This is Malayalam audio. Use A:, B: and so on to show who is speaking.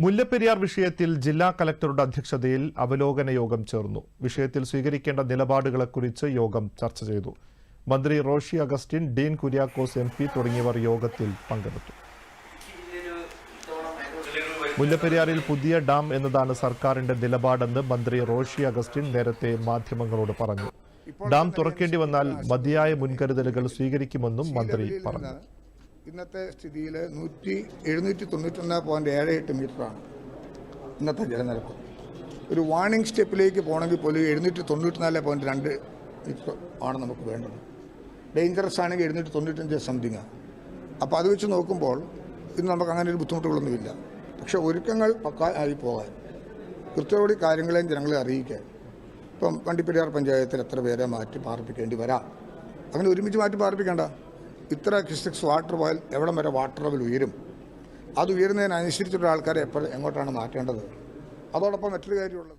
A: മുല്ലപ്പെരിയാർ വിഷയത്തിൽ ജില്ലാ കലക്ടറുടെ അധ്യക്ഷതയിൽ അവലോകന യോഗം ചേർന്നു. വിഷയത്തിൽ സ്വീകരിക്കേണ്ട നിലപാടുകളെക്കുറിച്ച് യോഗം ചർച്ച ചെയ്തു. മന്ത്രി റോഷി അഗസ്റ്റിൻ ഡീൻ കുര്യാക്കോസ് എം പി തുടങ്ങിയവർ യോഗത്തിൽ പങ്കെടുത്തു. മുല്ലപ്പെരിയാറിൽ പുതിയ ഡാം എന്നതാണ് സർക്കാരിന്റെ നിലപാടെന്ന് മന്ത്രി റോഷി അഗസ്റ്റിൻ നേരത്തെ മാധ്യമങ്ങളോട് പറഞ്ഞു. ഡാം തുറക്കേണ്ടി വന്നാൽ മതിയായ മുൻകരുതലുകൾ സ്വീകരിക്കുമെന്നും മന്ത്രി പറഞ്ഞു.
B: ഇന്നത്തെ സ്ഥിതിയിൽ നൂറ്റി എഴുന്നൂറ്റി തൊണ്ണൂറ്റൊന്ന് പോയിന്റ് ഏഴ് എട്ട് മീറ്ററാണ് ഇന്നത്തെ ജലനിരപ്പ്. ഒരു വാണിംഗ് സ്റ്റെപ്പിലേക്ക് പോകണമെങ്കിൽ പോലും എഴുന്നൂറ്റി തൊണ്ണൂറ്റിനാല് പോയിന്റ് രണ്ട് മീറ്റർ ആണ് നമുക്ക് വേണ്ടത്. ഡേഞ്ചറസ് ആണെങ്കിൽ എഴുന്നൂറ്റി തൊണ്ണൂറ്റഞ്ച് സംതിങ് അപ്പോൾ അത് വെച്ച് നോക്കുമ്പോൾ ഇന്ന് നമുക്ക് അങ്ങനെ ഒരു ബുദ്ധിമുട്ടുകളൊന്നുമില്ല. പക്ഷെ ഒരുക്കങ്ങൾ പക്ക ആയി പോകാൻ കൃത്യമായി കാര്യങ്ങളെയും ജനങ്ങളെ അറിയിക്കാൻ ഇപ്പം വണ്ടിപ്പെരിയാർ പഞ്ചായത്തിൽ എത്ര പേരെ മാറ്റി പാർപ്പിക്കേണ്ടി വരാം? അങ്ങനെ ഒരുമിച്ച് മാറ്റി പാർപ്പിക്കേണ്ട. ഇത്ര ക്രിസ്റ്റിക്സ് വാട്ടർ പോയാൽ എവിടം വരെ വാട്ടർ ലെവൽ ഉയരും? അത് ഉയരുന്നതിനനുസരിച്ചുള്ള ആൾക്കാരെ എപ്പോൾ എങ്ങോട്ടാണ് മാറ്റേണ്ടത്? അതോടൊപ്പം മറ്റൊരു കാര്യമുള്ളത്.